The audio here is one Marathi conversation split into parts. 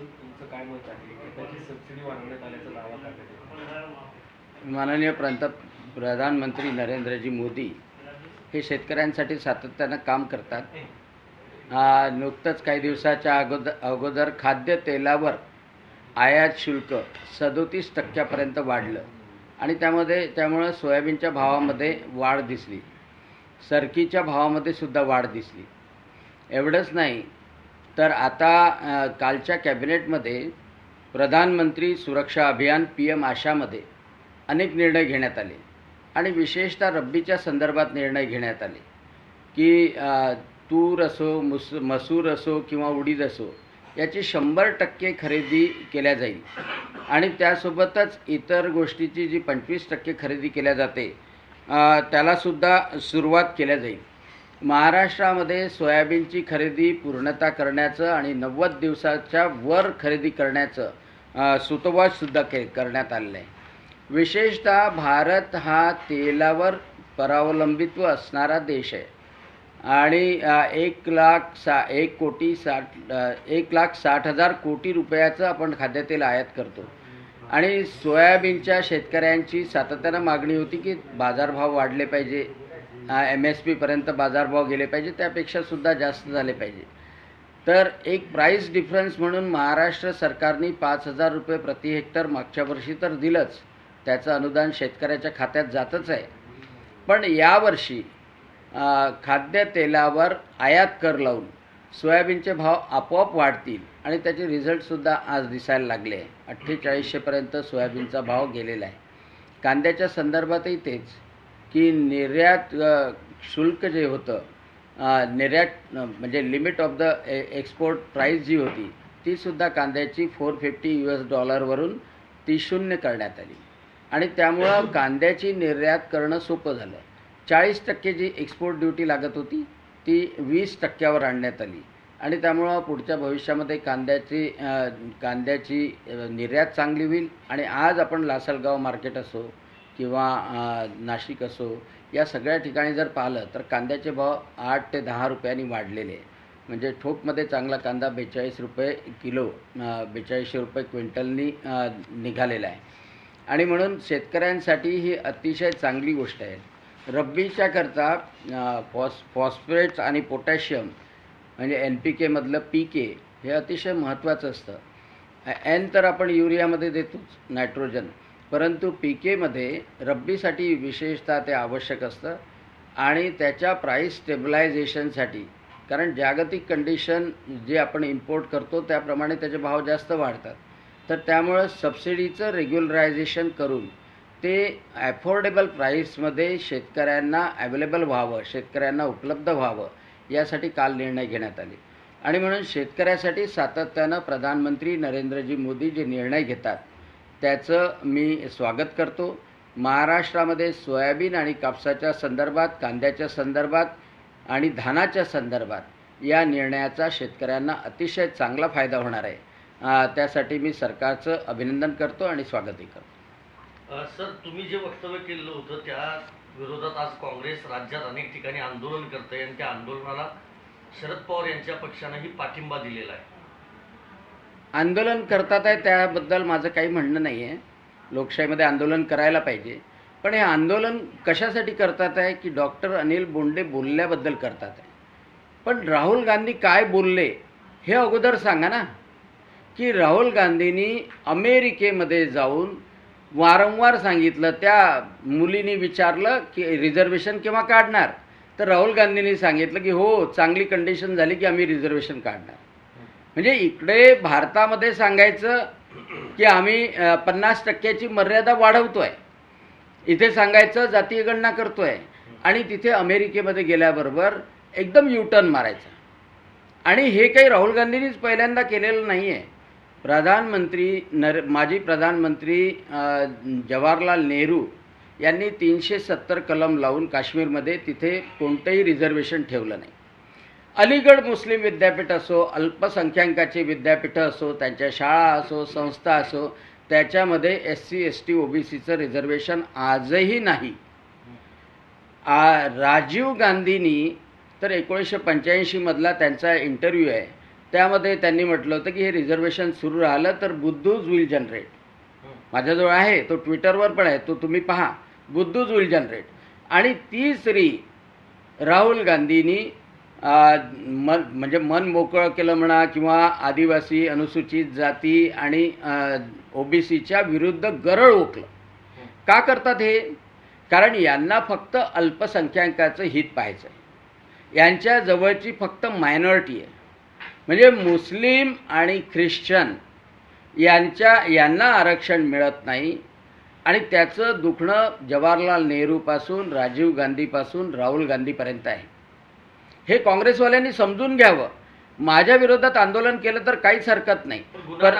याबद्दल तुमचं काय मत आहे? त्याची सबसिडी वाढवण्यात आल्याचा दावा करण्यात माननीय प्रांत प्रधानमंत्री नरेंद्रजी मोदी हे शेतकऱ्यांसाठी सातत्यानं काम करतात. नुकतंच काही दिवसाच्या अगोदर अगोदर खाद्यतेलावर आयात शुल्क सदोतीस टक्क्यापर्यंत वाढलं आणि त्यामध्ये त्यामुळं सोयाबीनच्या भावामध्ये वाढ दिसली. सरकीच्या भावामध्ये सुद्धा वाढ दिसली. एवढंच नाही तर आता कालच्या कॅबिनेटमध्ये प्रधानमंत्री सुरक्षा अभियान पी एम आशामध्ये अनेक निर्णय घेण्यात आले. आणि विशेषतः रब्बीच्या संदर्भात निर्णय घेण्यात आले की तूर असो मुस मसूर असो किंवा उडीद असो याची शंभर टक्के खरेदी केल्या जाईल. आणि त्यासोबतच इतर गोष्टीची जी पंचवीस टक्के खरेदी केल्या जाते त्यालासुद्धा सुरुवात केल्या जाईल. महाराष्ट्रामध्ये सोयाबीनची खरेदी पूर्णता करण्याचं आणि नव्वद दिवसाच्या वर खरेदी करण्याचं सुतोवाचसुद्धा के करण्यात आलेलं आहे विशेषतः भारत हा तेलावर परावलंबित्व असणारा देश आहे. आणि एक लाख सा एक कोटी साठ एक लाख साठ हजार कोटी रुपयाचं आपण खाद्यतेल आयात करतो. आणि सोयाबीनच्या शेतकऱ्यांची सातत्यानं मागणी होती की बाजारभाव वाढले पाहिजे. एम एस पीपर्यंत बाजारभाव गेले पाहिजे त्यापेक्षा सुद्धा जास्त झाले पाहिजे. तर एक प्राईस डिफरन्स म्हणून महाराष्ट्र सरकारने पाच हजार रुपये प्रति हेक्टर मागच्या वर्षी तर दिलंच. त्याचं अनुदान शेतकऱ्याच्या खात्यात जातच आहे. पण यावर्षी खाद्यतेलावर आयात कर लावून सोयाबीनचे भाव आपोआप वाढतील आणि त्याचे रिझल्टसुद्धा आज दिसायला लागले आहे. अठ्ठेचाळीसशेपर्यंत सोयाबीनचा भाव गेलेला आहे. कांद्याच्या संदर्भातही तेच. की निर्यात शुल्क जे होतं निर्यात म्हणजे limit of the a export price जी होती तीसुद्धा कांद्याची फोर फिफ्टी यू एस डॉलरवरून ती शून्य करण्यात आली. आणि त्यामुळं कांद्याची निर्यात करणं सोपं झालं. चाळीस टक्के जी एक्सपोर्ट ड्युटी लागत होती ती वीस टक्क्यावर आणण्यात आली. आणि त्यामुळं पुढच्या भविष्यामध्ये कांद्याची कांद्याची निर्यात चांगली होईल. आणि आज आपण लासलगाव मार्केट असो किंवा नाशिक असो या सगळ्या ठिकाणी जर पाहिलं तर कांद्याचे भाव आठ ते दहा रुपयांनी वाढलेले आहे. म्हणजे ठोकमध्ये चांगला कांदा बेचाळीस रुपये किलो बेचाळीसशे रुपये क्विंटलनी निघालेला आहे. आणि म्हणून शेतकऱ्यांसाठी ही अतिशय चांगली गोष्ट आहे. रब्बीच्या करता फॉस फॉस्फेट्स आणि पोटॅशियम म्हणजे एन पी केमधलं पी के हे अतिशय महत्त्वाचं असतं. एन तर आपण युरियामध्ये देतोच नायट्रोजन. परंतु पी केमध्ये रब्बीसाठी विशेषतः ते आवश्यक असतं आणि त्याच्या प्राईस स्टेबलायझेशनसाठी कारण जागतिक कंडिशन जे आपण इम्पोर्ट करतो त्याप्रमाणे त्याचे भाव जास्त वाढतात. तर त्यामुळं सबसिडीचं रेग्युलरायझेशन करून ते ॲफोर्डेबल प्राईसमध्ये शेतकऱ्यांना ॲवेलेबल व्हावं शेतकऱ्यांना उपलब्ध व्हावं यासाठी काल निर्णय घेण्यात आले. आणि म्हणून शेतकऱ्यासाठी सातत्यानं प्रधानमंत्री नरेंद्रजी मोदी जे निर्णय घेतात त्याचं मी स्वागत करतो. महाराष्ट्रामध्ये सोयाबीन आणि कापसाच्या संदर्भात कांद्याच्या संदर्भात आणि धानाच्या संदर्भात या निर्णयाचा शेतकऱ्यांना अतिशय चांगला फायदा होणार आहे. त्यासाठी मी सरकारचं अभिनंदन करतो आणि स्वागतही करतो. सर तुम्ही जे वक्तव्य केलं होतं त्या विरोधात आज काँग्रेस राज्यात अनेक ठिकाणी आंदोलन करते आणि त्या आंदोलनाला शरद पवार यांच्या पक्षानंही पाठिंबा दिलेला आहे. आंदोलन करतात आहे त्याबद्दल माझं काही म्हणणं नाही आहे लोकशाहीमध्ये आंदोलन करायला पाहिजे. पण हे आंदोलन कशासाठी करतात आहे की डॉक्टर अनिल बोंडे बोलल्याबद्दल करतात आहे. पण राहुल गांधी काय बोलले हे अगोदर सांगा ना. की राहुल गांधींनी अमेरिकेमध्ये जाऊन वारंवार सांगितलं त्या मुलीने विचारलं की रिझर्वेशन केव्हा काढणार? तर राहुल गांधींनी सांगितलं की हो चांगली कंडिशन झाली की आम्ही रिझर्वेशन काढणार. म्हणजे इकडे भारतामध्ये सांगायचं की आम्ही पन्नास टक्क्याची मर्यादा वाढवतोय. इथे सांगायचं जातीय गणना करतोय. आणि तिथे अमेरिकेमध्ये गेल्याबरोबर एकदम युटर्न मारायचा. आणि हे काही राहुल गांधींनीच पहिल्यांदा केलेलं नाही आहे प्रधानमंत्री नर माजी प्रधानमंत्री जवाहरलाल नेहरू यांनी तीनशे सत्तर कलम लावून काश्मीरमध्ये तिथे कोणतंही रिझर्वेशन ठेवलं नाही. अलीगड मुस्लिम विद्यापीठ असो अल्पसंख्याकाची विद्यापीठं असो त्यांच्या शाळा असो संस्था असो त्याच्यामध्ये S C S T O B सीचं रिझर्वेशन आजही नाही. आ, राजीव गांधींनी तर एकोणीसशे पंच्याऐंशीमधला त्यांचा इंटरव्ह्यू आहे. त्यामध्ये त्यांनी म्हटलं होतं की हे रिझर्वेशन सुरू राहिलं तर बुद्धूज विल जनरेट माझ्याजवळ आहे तो ट्विटरवर पण आहे तो तुम्ही पहा. बुद्धूज विल जनरेट आणि ती स्त्री राहुल गांधींनी मन म्हणजे मन मोकळं केलं म्हणा किंवा आदिवासी अनुसूचित जाती आणि ओबीसीच्या विरुद्ध गरळ ओकलं. का करतात हे? कारण यांना फक्त अल्पसंख्याकाचं हित पाहायचं आहे. यांच्या जवळची फक्त मायनॉरिटी आहे. म्हणजे मुस्लिम आणि ख्रिश्चन यांच्या यांना आरक्षण मिळत नाही आणि त्याचं दुखणं जवाहरलाल नेहरूपासून राजीव गांधीपासून राहुल गांधीपर्यंत आहे. हे काँग्रेसवाल्यांनी समजून घ्यावं. माझ्या विरोधात आंदोलन केलं तर काहीच हरकत नाही. पर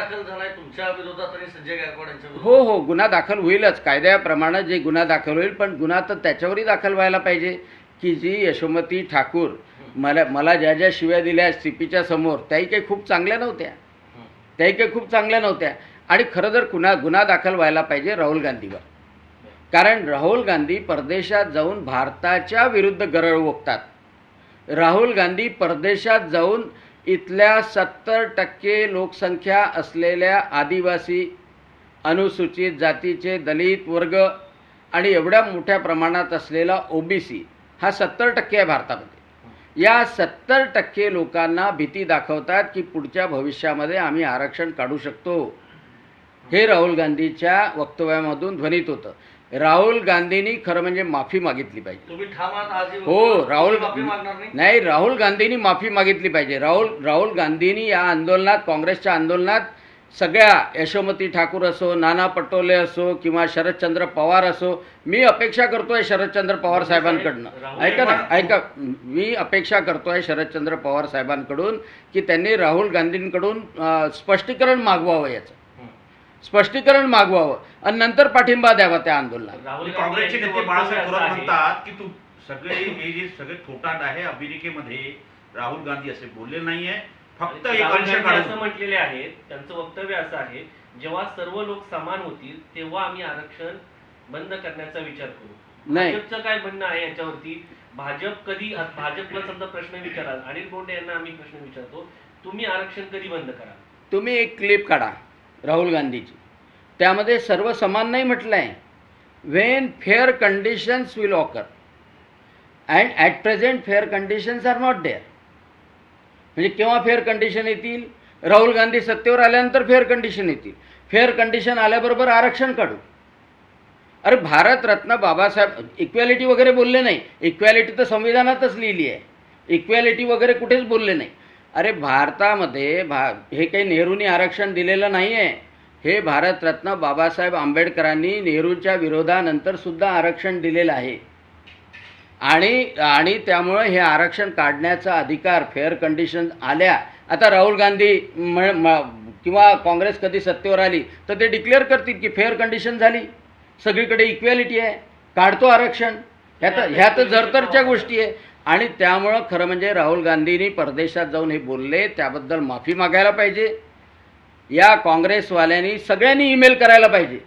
हो हो गुन्हा दाखल होईलच. कायद्याप्रमाणे जे गुन्हा दाखल होईल पण गुन्हा तर त्याच्यावरही दाखल व्हायला पाहिजे. की जी यशोमती ठाकूर मला मला ज्या ज्या शिव्या दिल्या सी पीच्या समोर त्याही काही खूप चांगल्या नव्हत्या. त्याही काही खूप चांगल्या नव्हत्या. आणि खरं जर गुन्हा गुन्हा दाखल व्हायला पाहिजे राहुल गांधीवर. कारण राहुल गांधी परदेशात जाऊन भारताच्या विरुद्ध गरळ ओकतात राहुल गांधी परदेशात जाऊन इथल्या सत्तर टक्के लोकसंख्या असलेल्या आदिवासी अनुसूचित जातीचे दलित वर्ग आणि एवढ्या मोठ्या प्रमाणात असलेला ओबीसी हा सत्तर टक्के आहे भारतामध्ये. या सत्तर टक्के लोकांना भीती दाखवतात की पुढच्या भविष्यामध्ये आम्ही आरक्षण काढू शकतो. हे राहुल गांधीच्या वक्तव्यामधून ध्वनित होतं. राहुल गांधींनी खरं म्हणजे माफी मागितली पाहिजे. ही राहुल नाही? राहुल गांधींनी माफी मागितली पाहिजे. राहुल राहुल गांधींनी या आंदोलनात काँग्रेसच्या आंदोलनात सगळ्या यशोमती ठाकूर असो नाना पटोले असो किंवा शरदचंद्र पवार असो मी अपेक्षा करतोय शरदचंद्र पवार साहेबांकडनं. ऐका ना ऐका मी अपेक्षा करतोय शरदचंद्र पवार साहेबांकडून की त्यांनी राहुल गांधींकडून स्पष्टीकरण मागवावं याचं. स्पष्टीकरण मागवावं आणि नंतर पाठिंबा द्यावा त्या आंदोलनाला. राहुल काँग्रेसचे नेते बाळासाहेब थोरात आहे- म्हणतात की तू सगळे हे जे सगळे थोटांड आहे अमेरिकेमध्ये राहुल गांधी असे बोलले नाहीये. फक्त एक राहुल अंश गांधी असं काढून म्हटलेले आहेत त्यांचं वक्तव्य असं आहे जेव्हा सर्व लोक समान होतील तेव्हा आम्ही आरक्षण बंद करण्याचा विचार करू. नाही. भाजपचं काय म्हणणं आहे याच्यावरती? भाजप कधी भाजपला समजा प्रश्न विचाराल अनिल बोंडे यांना आम्ही प्रश्न विचारतो तुम्ही आरक्षण कधी बंद कराल? तुम्ही एक क्लिप काढा. राहुल गांधीची त्यामध्ये सर्व समान नाही म्हटलं आहे when fair conditions will occur and at present fair conditions are not there म्हणजे केव्हा फेअर कंडिशन येतील? राहुल गांधी सत्तेवर आल्यानंतर फेअर कंडिशन येतील. फेअर कंडिशन आल्याबरोबर आरक्षण काढू. अरे भारतरत्न बाबासाहेब इक्वॅलिटी वगैरे बोलले नाही. इक्वॅलिटी तर संविधानातच लिहिली आहे. इक्वॅलिटी वगैरे कुठेच बोलले नाही. अरे भारतामध्ये भा हे काही नेहरूंनी आरक्षण दिलेलं नाही आहे हे भारतरत्न बाबासाहेब आंबेडकरांनी नेहरूंच्या विरोधानंतर सुद्धा आरक्षण दिलेलं आहे. आणि आणि त्यामुळं हे आरक्षण काढण्याचा अधिकार फेअर कंडिशन आल्या. आता राहुल गांधी म- म- किंवा काँग्रेस कधी सत्तेवर आली तर ते डिक्लेअर करतील की फेअर कंडिशन झाली. सगळीकडे इक्वॅलिटी आहे. काढतो आरक्षण. ह्या तर ह्या तर जरतरच्या गोष्टी आहे. आणि त्यामुळं खरं म्हणजे राहुल गांधींनी परदेशात जाऊन हे बोलले त्याबद्दल माफी मागायला पाहिजे. या काँग्रेसवाल्यांनी सगळ्यांनी ईमेल करायला पाहिजे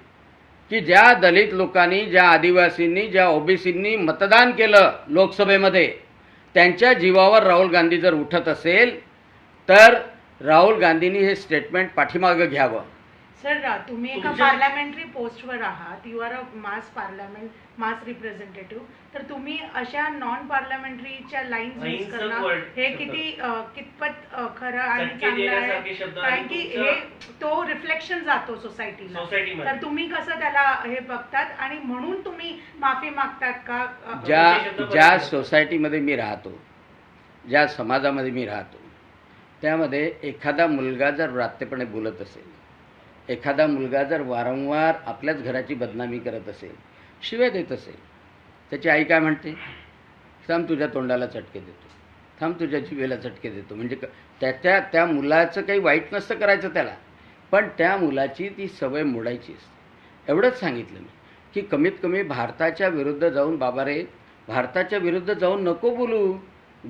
की ज्या दलित लोकांनी ज्या आदिवासींनी ज्या ओबीसींनी मतदान केलं लोकसभेमध्ये त्यांच्या जीवावर राहुल गांधी जर उठत असेल तर राहुल गांधींनी हे स्टेटमेंट पाठीमागं घ्यावं. सर तुम्ही एका पार्लमेंटरी पोस्टवर आहात. You are a mass parliament mass representative तर तुम्ही अशा नॉन पार्लमेंटरीच्या लाईन्स यूज करणं हे. किती कितपत खरं आणि चांगलं आहे? कारण की हे तो रिफ्लेक्शन जातो सोसायटीला तर तुम्ही कसं त्याला हे बघतात? आणि म्हणून तुम्ही माफी मागतात का? ज्या ज्या. सोसायटीमध्ये मी राहतो ज्या समाजामध्ये मी राहतो त्यामध्ये एखादा मुलगा जर व्रात्यपणे बोलत असेल एखादा मुलगा जर वारंवार आपल्याच घराची बदनामी करत असेल शिव्या देत असेल. त्याची आई काय म्हणते? थांब तुझ्या तोंडाला चटके देतो. थांब तुझ्या जिभेला चटके देतो. म्हणजे क- त्याच्या त्या मुलाचं काही वाईट नसतं करायचं त्याला. पण त्या मुलाची ती सवय मोडायची असते. एवढंच सांगितलं मी की कमीत कमी भारताच्या विरुद्ध जाऊन बाबा रे भारताच्या विरुद्ध जाऊन नको बोलू.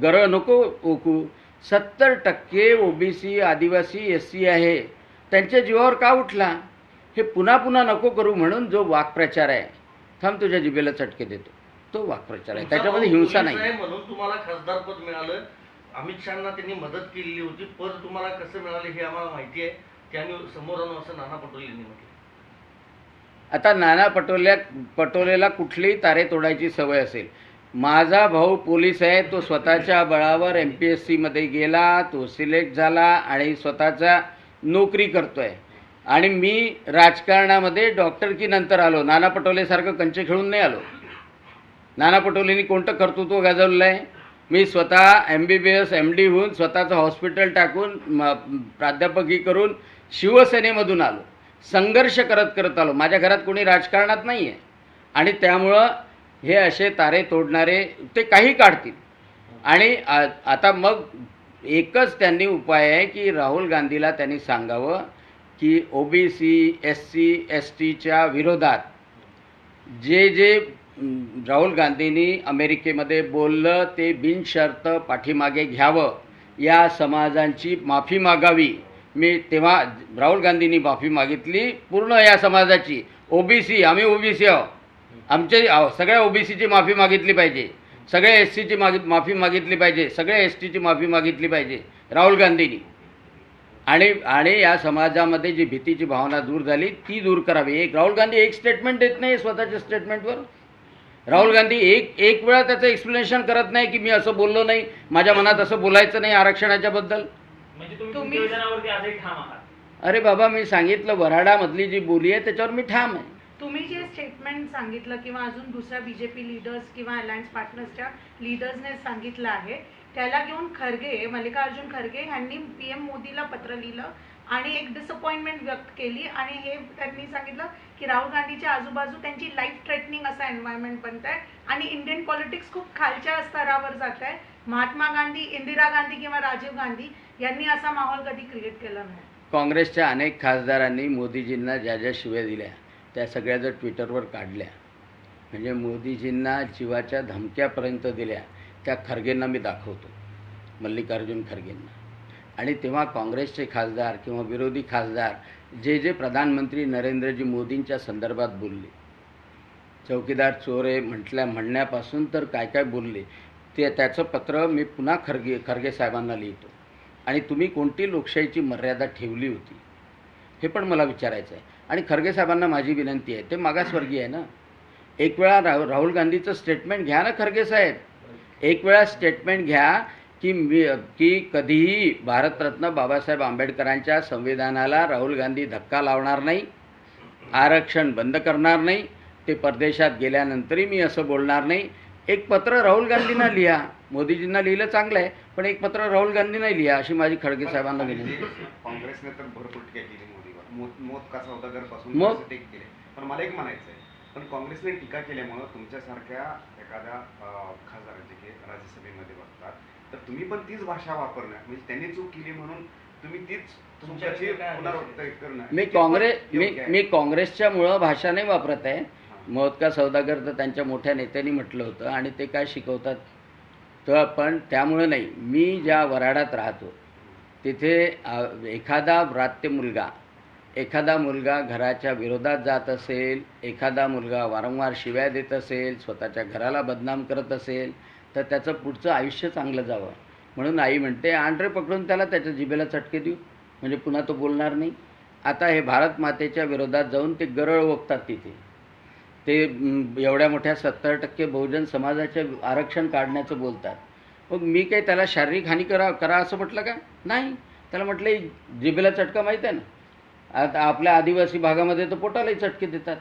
गर नको ओकू. सत्तर टक्के ओबीसी आदिवासी एस सी आहे. त्यांच्या जीवावर का उठला? हे पुन्हा पुन्हा नको करू म्हणून जो वाक्प्रचार आहे थांब तुझ्या जिभेला चटके देतो. तो वाक्प्रचार आहे. त्याच्यामध्ये हिंसा नाही म्हणून तुम्हाला खासदार पद मिळालं. अमित शहाना त्यांनी मदत केलेली होती. पद तुम्हाला कसं मिळाले हे आम्हाला माहिती आहे. त्यांनी समोर आणू असं नाना पटोले यांनी म्हटलं. आता नाना पटोल्या पटोलेला कुठलीही तारे तोडायची सवय असेल. माझा भाऊ पोलीस आहे. तो स्वतःच्या बळावर एम पी एस सीमध्ये गेला. तो सिलेक्ट झाला आणि स्वतःचा नोकरी करतोय. आणि मी राजकारणामध्ये डॉक्टर की नंतर आलो. नाना पटोलेसारखं कंचे खेळून नाही आलो. नाना पटोलेंनी कोणतं कर्तृत्व गाजवलं आहे? मी स्वतः M B B S M D होऊन स्वतःचं हॉस्पिटल टाकून म- प्राध्यापकी करून शिवसेनेमधून आलो. संघर्ष करत करत आलो. माझ्या घरात कोणी राजकारणात नाही आहे आणि त्यामुळं हे असे तारे तोडणारे ते काही काढतील. आणि आता मग एकच त्यांनी उपाय आहे की राहुल गांधीला त्यांनी सांगावं की O B C S C S टीच्या विरोधात जे जे राहुल गांधींनी अमेरिकेमध्ये बोललं ते बिनशर्त पाठीमागे घ्यावं या समाजांची माफी मागावी. मी तेव्हा राहुल गांधींनी माफी मागितली पूर्ण या समाजाची. ओबीसी आम्ही ओबीसी आहो आमचे आहो, सगळ्या ओबीसीची माफी मागितली पाहिजे. सगळ्या एस सीची मागि माफी मागितली पाहिजे. सगळ्या एस टीची माफी मागितली पाहिजे. राहुल गांधींनी. आणि आणि या समाजामध्ये जी भीतीची भावना दूर झाली ती दूर करावी. एक राहुल गांधी एक स्टेटमेंट देत नाही स्वतःच्या स्टेटमेंटवर राहुल गांधी एक एक वेळा त्याचं एक्सप्लेनेशन करत नाही की मी असं बोललो नाही माझ्या मनात असं बोलायचं नाही आरक्षणाच्या बद्दल. म्हणजे अरे बाबा मी सांगितलं वराडामधली जी बोली आहे त्याच्यावर मी ठाम आहे. तुम्ही जे स्टेटमेंट सांगितलं किंवा अजून दुसऱ्या बीजेपी लीडर्स किंवा अलायन्स पार्टनर्सच्या लीडर्सने सांगितलं आहे त्याला घेऊन खरगे मल्लिकार्जुन खरगे यांनी पीएम मोदीला पत्र लिहिलं आणि एक डिसअपॉइंटमेंट व्यक्त केली आणि हे त्यांनी सांगितलं की राहुल गांधीच्या आजूबाजू त्यांची लाईफ थ्रेटनिंग असा एन्व्हायरमेंट बनत आहे आणि इंडियन पॉलिटिक्स खूप खालच्या स्तरावर जात आहे महात्मा गांधी इंदिरा गांधी किंवा राजीव गांधी यांनी असा माहोल कधी क्रिएट केला नाही. काँग्रेसच्या अनेक खासदारांनी मोदीजींना ज्या ज्या शिव्या दिल्या त्या सगळ्या जर ट्विटरवर काढल्या म्हणजे मोदीजींना जीवाच्या धमक्यापर्यंत दिल्या त्या खरगेंना मी दाखवतो मल्लिकार्जुन खरगेंना. आणि तेव्हा काँग्रेसचे खासदार किंवा विरोधी खासदार जे जे प्रधानमंत्री नरेंद्रजी मोदींच्या संदर्भात बोलले चौकीदार चोरे म्हटल्या म्हणण्यापासून तर काय काय बोलले ते त्याचं पत्र मी पुन्हा खरगे खरगे साहेबांना लिहितो. आणि तुम्ही कोणती लोकशाहीची मर्यादा ठेवली होती हे पण मला विचारायचं आहे आणि खरगे साहेबांना माझी विनंती आहे ते मागासवर्गीय आहे ना? एक वेळा राहुल राहुल गांधीचं स्टेटमेंट घ्या ना खरगे साहेब. एक वेळा स्टेटमेंट घ्या की मी की कधीही भारतरत्न बाबासाहेब आंबेडकरांच्या संविधानाला राहुल गांधी धक्का लावणार नाही आरक्षण बंद करणार नाही ते परदेशात गेल्यानंतरही मी असं बोलणार नाही. एक पत्र राहुल गांधींना लिहा. मोदीजींना लिहिलं चांगलं आहे पण एक पत्र राहुल गांधींना लिहा अशी माझी खडगे साहेबांना आहे. काँग्रेसने तर भरपूर टीका केली मोदीवर. मोत मोत का सौदागरपासून पण मला एक म्हणायचं आहे पण काँग्रेसने टीका केल्यामुळं तुमच्यासारख्या एखाद्या खासदाराचे की राज्यसभेमध्ये बघतात तर तुम्ही पण तीच भाषा वापरणं म्हणजे त्यांनी चूक केली म्हणून तुम्ही तीच तुमच्याची तुमच्याकडे काय पुनरावृत्ती करणं मी काँग्रेस मी. मी काँग्रेसच्या मुळं भाषा नाही वापरत आहे. हां. मोहत्का सौदागर तर त्यांच्या मोठ्या नेत्यांनी म्हटलं होतं आणि ते काय शिकवतात? तर पण त्यामुळं नाही. मी ज्या वराडात राहतो तिथे एखादा व्रात्य मुलगा एखादा मुलगा घराच्या विरोधात जात असेल एखादा मुलगा वारंवार शिव्या देत असेल स्वतःच्या घराला बदनाम करत असेल तर त्याचं पुढचं आयुष्य चांगलं जावं. म्हणून आई म्हणते आंढरे पकडून त्याला त्याच्या जिभेला चटके देऊ. म्हणजे पुन्हा तो बोलणार नाही. आता हे भारत मातेच्या विरोधात जाऊन ते गरळ ओकतात तिथे. ते एवढ्या मोठ्या सत्तर टक्के बहुजन समाजाचे आरक्षण काढण्याचं बोलतात. मग मी काही त्याला शारीरिक हानी करा करा असं म्हटलं का? नाही. त्याला म्हटलं जिभेला चटका माहीत आहे ना. आता आपल्या आदिवासी भागामध्ये तर पोटालाही चटके देतात.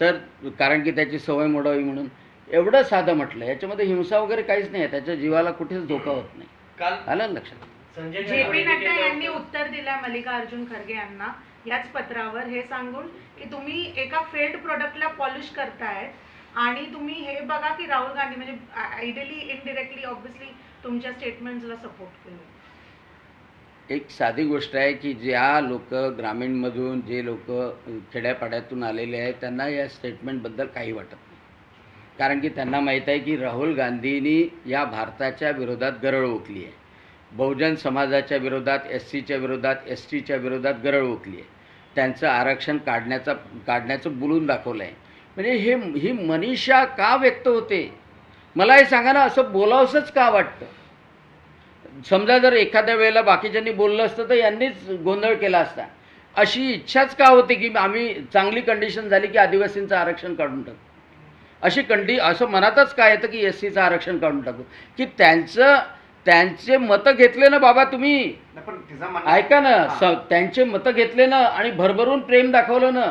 तर कारण की त्याची सवय मोडावी म्हणून एवढं साधं म्हटलं याच्यामध्ये हिंसा वगैरे काहीच नाही त्याच्या जीवाला कुठेच धोका होत नाही. काल आलं लक्षात? संजय जे पी नड्डा यांनी. उत्तर दिलंय मल्लिकार्जुन खरगे यांना याच पत्रावर हे सांगून की तुम्ही एका फेल्ड प्रोडक्टला पॉलिश करताय आणि तुम्ही हे बघा की राहुल गांधी म्हणजे आयडियली इनडिरेक्टली ऑब्व्हियसली तुमच्या स्टेटमेंट्सला सपोर्ट केलं. एक साधी गोष्ट आहे की ज्या लोक ग्रामीणमधून जे लोक खेड्यापाड्यातून आलेले आहेत त्यांना या स्टेटमेंटबद्दल काही वाटत नाही. कारण की त्यांना माहीत आहे की राहुल गांधींनी या भारताच्या विरोधात गरळ ओकली आहे. बहुजन समाजाच्या विरोधात एस सीच्या विरोधात एस टीच्या विरोधात गरळ ओकली आहे. त्यांचं आरक्षण काढण्याचा काढण्याचं बोलून दाखवलं आहे. म्हणजे हे ही मनीषा का व्यक्त होते? मला हे सांगा ना असं बोलावंसंच का वाटतं? समजा जर एखाद्या वेळेला बाकीच्यांनी बोललं असतं तर यांनीच गोंधळ केला असता. अशी इच्छाच का होती की आम्ही चांगली कंडिशन झाली की आदिवासींचं आरक्षण काढून टाकू? अशी कंडी असं मनातच काय येतं की एस सीचं आरक्षण काढून टाकू? की त्यांचं त्यांचे मतं घेतले ना बाबा तुम्ही. ऐका ना त्यांचे मतं घेतले ना आणि भरभरून प्रेम दाखवलं ना.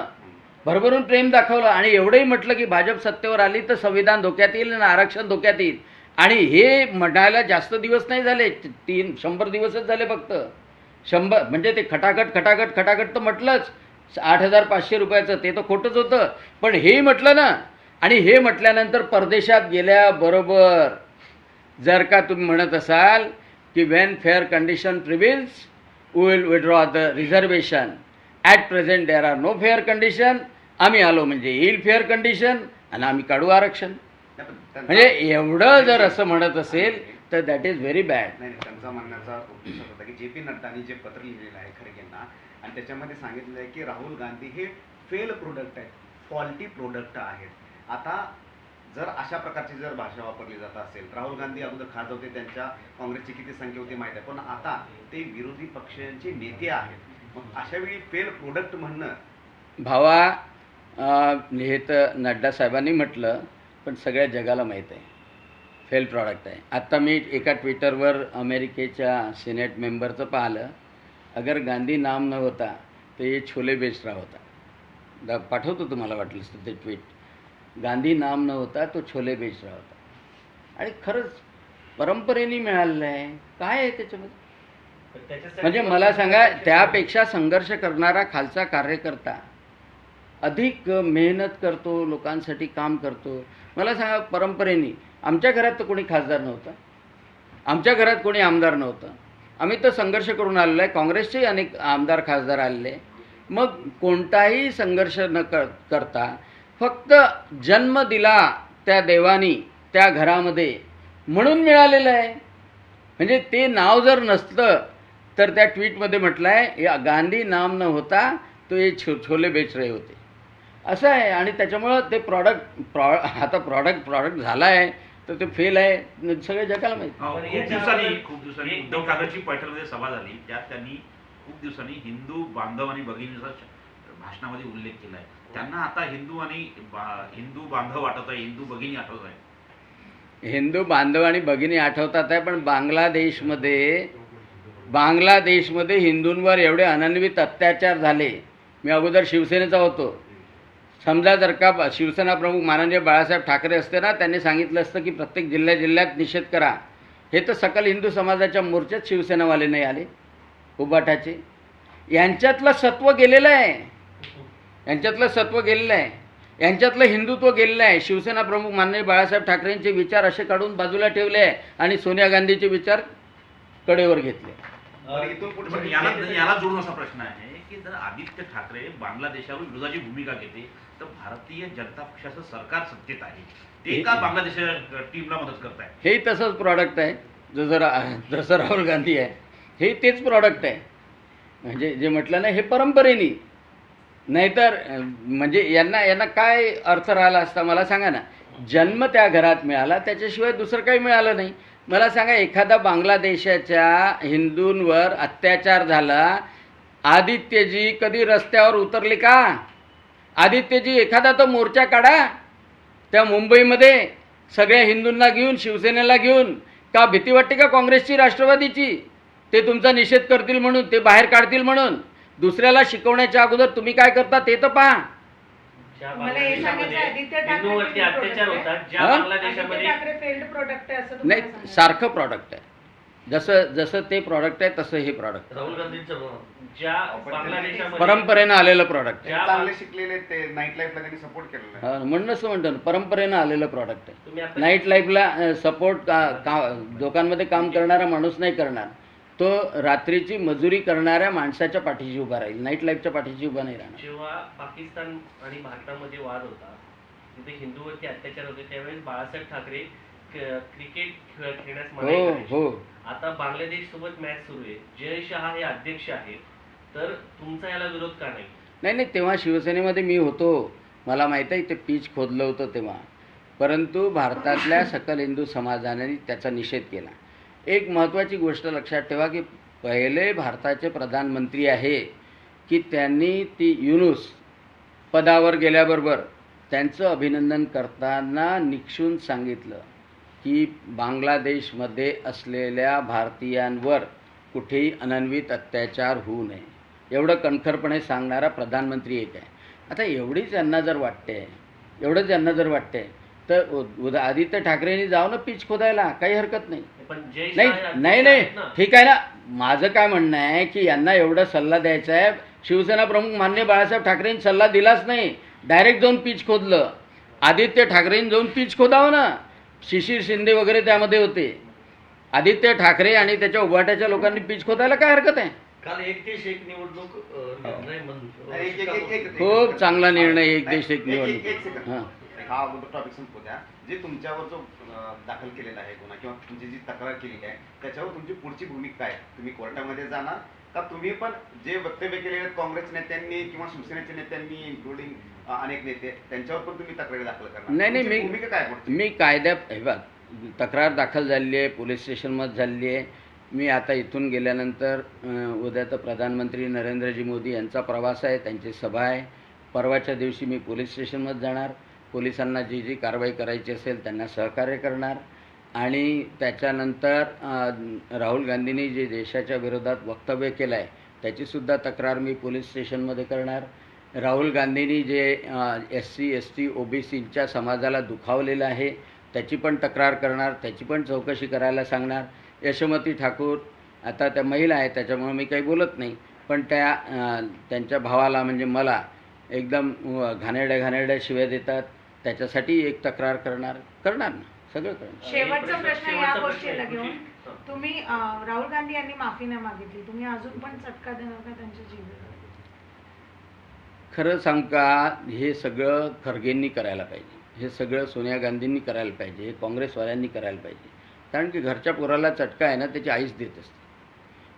भरभरून प्रेम दाखवलं आणि एवढंही म्हटलं की भाजप सत्तेवर आली तर संविधान धोक्यात येईल आणि आरक्षण धोक्यात येईल. आणि हे म्हणायला जास्त दिवस नाही झाले तीन शंभर दिवसच झाले फक्त. शंभर म्हणजे ते खटाखट खटाखट खटाखट तर म्हटलंच आठ हजार पाचशे रुपयाचं ते तर खोटंच होतं. पण हेही म्हटलं ना आणि हे म्हटल्यानंतर परदेशात गेल्याबरोबर जर का तुम्ही म्हणत असाल की when fair condition prevails will withdraw the reservation at present there are no fair condition आम्ही आलो म्हणजे येईल फेअर कंडिशन आणि आम्ही काढू आरक्षण. म्हणजे एवढं जर असं म्हणत असेल तर दॅट इज व्हेरी बॅड नाही त्यांचा म्हणण्याचा उद्देश होता की जे पी नड्डांनी जे पत्र लिहिलेलं आहे खरगेंना आणि त्याच्यामध्ये सांगितलेलं आहे की राहुल गांधी हे फेल प्रोडक्ट आहेत फॉल्टी प्रोडक्ट आहेत. आता जर अशा प्रकारची जर भाषा वापरली जात असेल राहुल गांधी अगोदर खास होते त्यांच्या काँग्रेसची किती संख्या होती माहीत आहे पण आता ते विरोधी पक्षांचे नेते आहेत. मग अशा वेळी फेल प्रोडक्ट म्हणणं भावा हे तर नड्डा साहेबांनी म्हटलं पण सगळ्या जगाला माहीत आहे. फेल प्रॉडक्ट आहे. आत्ता मी एका ट्विटरवर अमेरिकेच्या सिनेट मेंबरचं पाहिलं. अगर गांधी नाम न होता तर हे छोले बेच रहा होता. दा पाठवतो तुम्हाला वाटलंच तर ते ट्विट गांधी नाम न होता तो छोले बेच रहा होता. आणि खरंच परंपरेने मिळालेलं आहे. काय आहे त्याच्यामध्ये? म्हणजे मला सांगा त्यापेक्षा संघर्ष करणारा खालचा कार्यकर्ता अधिक मेहनत करतो लोकांसाठी काम करतो. मला सांगा परंपरेने आमच्या घरात तर कोणी खासदार नव्हतं. आमच्या घरात कोणी आमदार नव्हतं. आम्ही तर संघर्ष करून आलेलो आहे. काँग्रेसचेही अनेक आमदार खासदार आलेले मग कोणताही संघर्ष न कर करता फक्त जन्म दिला त्या देवानी त्या घरामध्ये म्हणून मिळालेलं आहे. म्हणजे ते नाव जर नसतं तर त्या ट्विटमध्ये म्हटलं आहे या गांधी नाम न होता तो हे छो छोले बेच रहे होते. असं आहे. आणि त्याच्यामुळं ते प्रॉडक्ट प्रॉ आता प्रॉडक्ट प्रॉडक्ट झाला आहे तर ते फेल आहे. सगळ्या जगाला माहिती. हो, खूप दिवसांनी खूप दिवसांनी. एक- उद्धव ठाकरेंची पैठणमध्ये सभा झाली. त्यात त्यांनी खूप दिवसांनी हिंदू बांधव आणि भगिनीचा भाषणामध्ये उल्लेख केला आहे त्यांना आता हिंदू आणि हिंदू बांधव आठवत आहे. हिंदू भगिनी आठवत आहे. हिंदू बांधव आणि भगिनी आठवतात आहे पण बांगलादेशमध्ये बांगलादेशमध्ये हिंदूंवर एवढे अनन्वित अत्याचार झाले. मी अगोदर शिवसेनेचा होतो. समजा जर का शिवसेना प्रमुख माननीय बाळासाहेब ठाकरे असते ना त्यांनी सांगितलं असतं की प्रत्येक जिल्ह्या जिल्ह्यात निषेध करा. हे तर सकल हिंदू समाजाच्या मोर्चात शिवसेनावाले नाही आले उबाटाचे. यांच्यातलं सत्व गेलेलं आहे. यांच्यातलं सत्व गेलेलं आहे. यांच्यातलं हिंदुत्व गेलेलं आहे. शिवसेना प्रमुख माननीय बाळासाहेब ठाकरेंचे विचार असे काढून बाजूला ठेवले आहे आणि सोनिया गांधीचे विचार कडेवर घेतले. इथून पुढे याला जोडून असा प्रश्न आहे. की जर आदित्य ठाकरे बांगलादेशावर विरोधाची भूमिका घेते तर भारतीय जनता पक्षाचं सरकार सत्तेत आहे. ते का बांगलादेशाच्या टीमला मदत करताय? हेही तसंच प्रॉडक्ट आहे. जसं जसं राहुल गांधी आहे हे तेच प्रॉडक्ट आहे. म्हणजे जे म्हटलं ना हे परंपरेने. नाहीतर म्हणजे यांना यांना काय अर्थ राहिला असता मला सांगा ना. जन्म त्या घरात मिळाला त्याच्याशिवाय दुसरं काही मिळालं नाही. मला सांगा एखादा बांगलादेशाच्या हिंदूंवर अत्याचार झाला आदित्यजी कधी रस्त्यावर उतरले का? आदित्यजी एखादा तो मोर्चा काढा. त्या मुंबईमध्ये सगळ्या हिंदूंना घेऊन शिवसेनेला घेऊन का भीती वाटते का काँग्रेसची राष्ट्रवादीची? ते तुमचा निषेध करतील म्हणून ते बाहेर काढतील म्हणून. दुसऱ्याला शिकवण्याच्या अगोदर तुम्ही काय करता ते तर पहा. नाही तुम्हाला सांगायचं. सारखं प्रॉडक्ट आहे. जसं जसं ते प्रॉडक्ट आहे तसं हे प्रॉडक्ट राहुल गांधींचं म्हणणं. ज्या बांगलादेशामध्ये परंपरेनं आलेलं प्रॉडक्ट आहे. चांगले शिकलेले ते नाईट लाईफला त्यांनी सपोर्ट केलेला आहे. हा, म्हणूनच तर म्हणतो ना परंपरेनं आलेलं प्रॉडक्ट आहे. तुम्ही आता नाईट लाईफला सपोर्ट का का लोकांमध्ये काम करणारा माणूस नाही करणार. तो रात्रीची मजुरी करणाऱ्या माणसाच्या पाठीशी उभा राहील. नाईट लाईफच्या पाठीशी उभा नाही राहणार. जेव्हा पाकिस्तान आणि भारतामध्ये वाद होता तिथे हिंदूवरती अत्याचार होते त्यावेळेस बाळासाहेब ठाकरे क- क्रिकेट खेळ खेळण्यास मनाई हो करायचे. हो. आता बांगलादेश सोबत मॅच सुरू आहे. जय शहा हे अध्यक्ष आहेत. तर तुमचा याला विरोध का नाही? नाही नाही तेव्हा शिवसेनेमध्ये मी होतो. मला माहीत आहे ते पीच खोदलं होतं तेव्हा. परंतु भारतातल्या सकल हिंदू समाजाने त्याचा निषेध केला. एक महत्त्वाची गोष्ट लक्षात ठेवा की पहिले भारताचे प्रधानमंत्री आहे की त्यांनी ती युनुस पदावर गेल्याबरोबर त्यांचं अभिनंदन करताना निक्षून सांगितलं. की बांगलादेशमध्ये असलेल्या भारतीयांवर कुठेही अनन्वित अत्याचार होऊ नये. एवढं कणखरपणे सांगणारा प्रधानमंत्री एक आहे. आता एवढीच यांना जर वाटते एवढंच यांना जर वाटते तर उदा आदित्य ठाकरेंनी जाऊ ना पीच खोदायला काही हरकत नाही. नाही नाही. ठीक आहे ना. माझं काय म्हणणं आहे की यांना एवढा सल्ला द्यायचा आहे. शिवसेना प्रमुख मान्य बाळासाहेब ठाकरेंनी सल्ला दिलाच नाही. डायरेक्ट जाऊन पीच खोदलं. आदित्य ठाकरेंनी जाऊन पीच खोदावं ना. शिशिर शिंदे वगैरे त्यामध्ये होते. आदित्य ठाकरे आणि त्याच्या उभाट्याच्या लोकांनी पीच खोदायला काय हरकत आहे? काल एक देश एक निवडणूक खूप चांगला निर्णय एक देश एक निवडणूक. हां. हा अगोदर टॉपिक संपू द्या जे तुमच्यावर जो दाखल केलेला आहे गुन्हा किंवा तुमची जी तक्रार केलेली आहे त्याच्यावर तुमची पुढची भूमिका काय? तुम्ही कोर्टामध्ये जाणार? का तुम्ही पण जे वक्तव्य केलेले आहेत काँग्रेस नेत्यांनी किंवा शिवसेनेच्या नेत्यांनी इन्क्लुडिंग अनेक नेते त्यांच्यावर पण तुम्ही तक्रारी दाखल करणार. नाही, नाही, तुमची मी- भूमिका काय पुढची? मी कायद्यात हे बघ तक्रार दाखल झालेली आहे पोलीस स्टेशनमध्ये झालेली आहे. मी आता इथून गेल्यानंतर अं, उद्या तर प्रधानमंत्री नरेंद्रजी मोदी यांचा प्रवास आहे त्यांची सभा आहे. परवाच्या दिवशी मी पोलीस स्टेशनमध्ये जाणार. पोलिसांना जी जी कारवाई करायची असेल त्यांना सहकार्य करणार. आणि त्याच्यानंतर अं, राहुल गांधींनी जे देशाच्या विरोधात वक्तव्य केलं आहे त्याचीसुद्धा तक्रार मी पोलीस स्टेशनमध्ये करणार. राहुल गांधींनी जे S C S T O B सीच्या समाजाला दुखावलेलं आहे त्याची पण तक्रार करणार त्याची पण चौकशी करायला सांगणार. यशोमती ठाकूर आता त्या महिला आहेत त्याच्यामुळे मी काही बोलत नाही पण त्या त्यांच्या भावाला म्हणजे मला एकदम घाणेरड्या घाणेरड्या शिव्या देतात. त्याच्यासाठी एक तक्रार करणार करणार ना सगळं करणार. शेवटचा प्रश्न- या गोष्टीला घेऊन. तुम्ही राहुल गांधी यांनी माफी नाही मागितली तुम्ही अजून पण चटका देणार का त्यांच्या जीवाला खरं सांग का हे सगळं खरगेंनी करायला पाहिजे. हे सगळं सोनिया गांधींनी करायला पाहिजे हे काँग्रेसवाल्यांनी करायला पाहिजे. कारण की घरच्या पोराला चटका आहे ना त्याची आईच देत असते.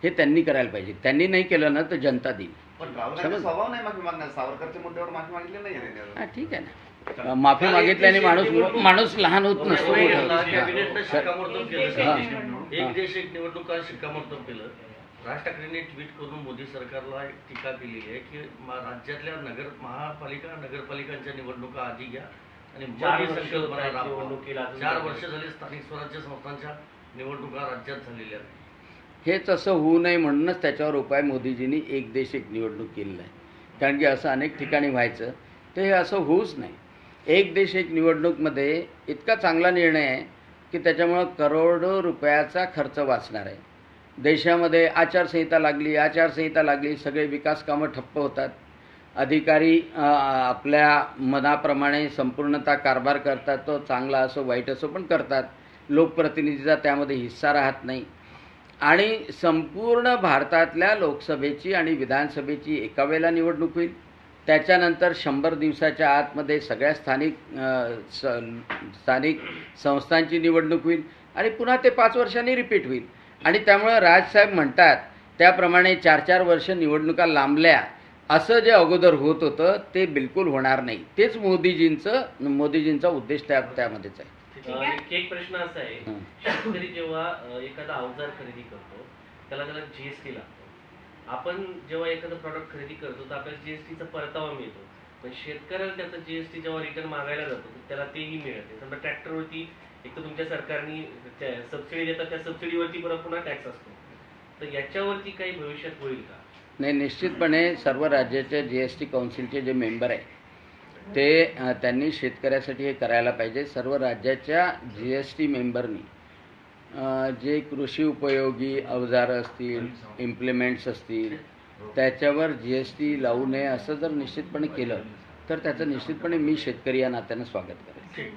हे त्यांनी करायला पाहिजे. त्यांनी नाही केलं ना तर जनता देईल. हां ठीक आहे ना. माफी मागितल्याने माणूस माणूस लहान होत नसतो. मोठा होतो. हां. एक केलं. देश, हां. एक देश निवडणूक शिक्कामोर्तब केलं. राज ठाकरेंनी ट्विट करून मोदी सरकारला एक टीका केलेली आहे की मा- राज्यातल्या नगर महापालिका नगरपालिकांच्या निवडणुका आधी घ्या आणि चार वर्ष झाली स्थानिक स्वराज्य संस्थांच्या निवडणुका राज्यात झालेल्या आहेत. हे तसं होऊ नये म्हणूनच त्याच्यावर उपाय मोदीजींनी एक देश एक निवडणूक केलेलं आहे. कारण की असं अनेक ठिकाणी व्हायचं तर हे असं होऊच नाही. एक देश एक निवडणूकमध्ये इतका चांगला निर्णय आहे की त्याच्यामुळं करोडो रुपयाचा खर्च वाचणार आहे. देशामध्ये आचारसंहिता लागली आचारसंहिता लागली सगळे विकास कामं ठप्प होतात. अधिकारी आपल्या मनाप्रमाणे संपूर्णता कारभार करतात तो चांगला असो वाईट असो पण करतात. लोकप्रतिनिधीचा त्यामध्ये हिस्सा राहत नाही. आणि संपूर्ण भारतातल्या लोकसभेची आणि विधानसभेची एका वेळेला निवडणूक होईल. त्याच्यानंतर शंभर दिवसाच्या आतमध्ये सगळ्या स्थानिक स स्थानिक संस्थांची निवडणूक होईल आणि पुन्हा ते पाच वर्षांनी रिपीट होईल. आणि त्यामुळं राजसाहेब म्हणतात त्याप्रमाणे चार चार वर्ष निवडणुका लांबल्या. असं जे अगोदर होत होतं ते बिलकुल होणार नाही. तेच मोदीजींचं मोदीजींचा उद्देश त्या त्यामध्येच आहे. ठीक आहे. एक एक प्रश्न असा आहे. हं. शेतकरी जेव्हा एखादा अवजार खरेदी करतो त्याला त्याला जीएसटी लागतो. आपण जेव्हा एखादं प्रॉडक्ट खरेदी करतो तर आपल्याला जीएसटीचा परतावा मिळतो. पण शेतकऱ्याला त्याचा जीएसटी जेव्हा रिटर्न मागायला जातो त्याला तेही मिळत नाही. समजा ट्रॅक्टरवरती एक तर तुमच्या सरकारने सबसिडी देतात त्या सबसिडीवरती परत पुन्हा टॅक्स असतो. तर याच्यावरती काही भविष्यात होईल का? नाही निश्चितपणे सर्व राज्याच्या जी एस टी काउन्सिलचे जे मेंबर आहे ते त्यांनी शेतकऱ्यासाठी हे करायला पाहिजे. सर्व राज्याच्या जी एस टी मेंबरनी जे कृषी उपयोगी अवजारं असतील इम्प्लिमेंट्स असतील त्याच्यावर जी एस टी लावू नये असं जर निश्चितपणे केलं तर त्याचं निश्चितपणे मी शेतकरी या नात्यानं स्वागत करेन.